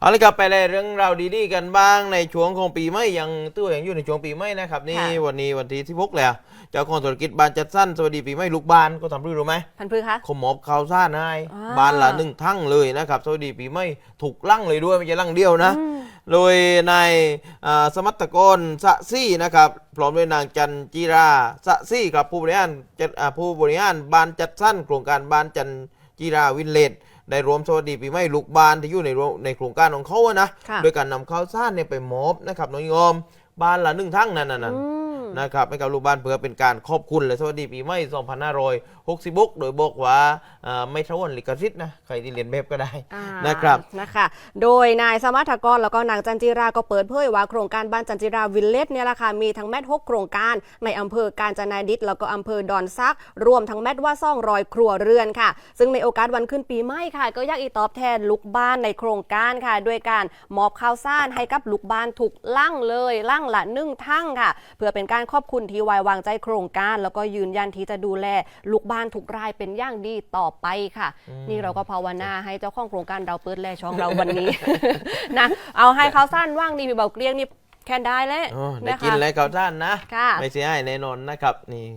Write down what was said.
เอาละครับไปเลยเรื่องราวดีๆกันบ้างในช่วงของปีใหม่ยังตัวยังอยู่ในช่วงปีใหม่นะครับนี่ค่ะวันนี้วันที่ที่พกแล้วเจ้าของธุรกิจบ้านจัดสั้นสวัสดีปีใหม่ลูกบ้านก็ทำรู้รู้ไหมพันธุ์พืชคะขมอบข้าวซ่านให้อ่าบ้านละหนึ่งทั้งเลยนะครับสวัสดีปีใหม่ถูกลั่งเลยด้วยไม่ใช่ลั่งเดียวนะอืมโดยนายอ่าสมัตตกรสะซี่นะครับพร้อมด้วยนางจันจีราสะซี่กับผู้บริหารจัดอ่าผู้บริหารบ้านจัดสั้นโครงการบ้านจัน จีราวินเลดได้รวมสวัสดีปีใหม่ลูกบ้านที่อยู่ในโรงในโครงการของเขาอะนะ ค่ะ โดยการนำข้าวสารเนี่ยไปมอบนะครับน้องยอม บ้านละหนึ่งทั้งนั่นน่ะอืม นะครับให้กับลูกบ้านเพื่อเป็นการขอบคุณและสวัสดีปีใหม่2566โดยบอกว่าอ่าไม่ทวนลิขสิทธิ์นะใครที่เรียนแบบก็ได้อ่านะครับนะคะโดยนายสมัทกรแล้วก็นางจันจิราก็เปิดเผยว่าโครงการบ้านจันจิราวิลเลจเนี่ยแหละค่ะมีทั้งแมทหกโครงการในอำเภอกาญจนาดิษฐ์แล้วก็อำเภอดอนซัก รวมทั้งแมทว่าซ่องรอยครัวเรือนค่ะ ซึ่งในโอกาสวันขึ้นปีใหม่ค่ะ ก็อยากอีตอบแทนลูกบ้านในโครงการค่ะ ด้วยการมอบข้าวสารให้กับลูกบ้านถูกลั่งเลยลั่งละหนึ่งทั้งค่ะ เพื่อเป็นการขอบคุณที่ไว้วางใจโครงการ แล้วก็ยืนยันที่จะดูแลลูกบ้านทุกรายเป็นอย่างดีต่อไปค่ะ นี่เราก็ภาวนาให้เจ้าของโครงการเราเปิดแลช่องเราวันนี้นะเอาให้เขาสั้นว่างนี่พี่เบาเกลี้ยงนี่แค่ได้แล้วอ๋อได้นะคะกินอะไรข้าวสารนะ ค่ะ ไม่เสียหายแน่นอนนะครับนี่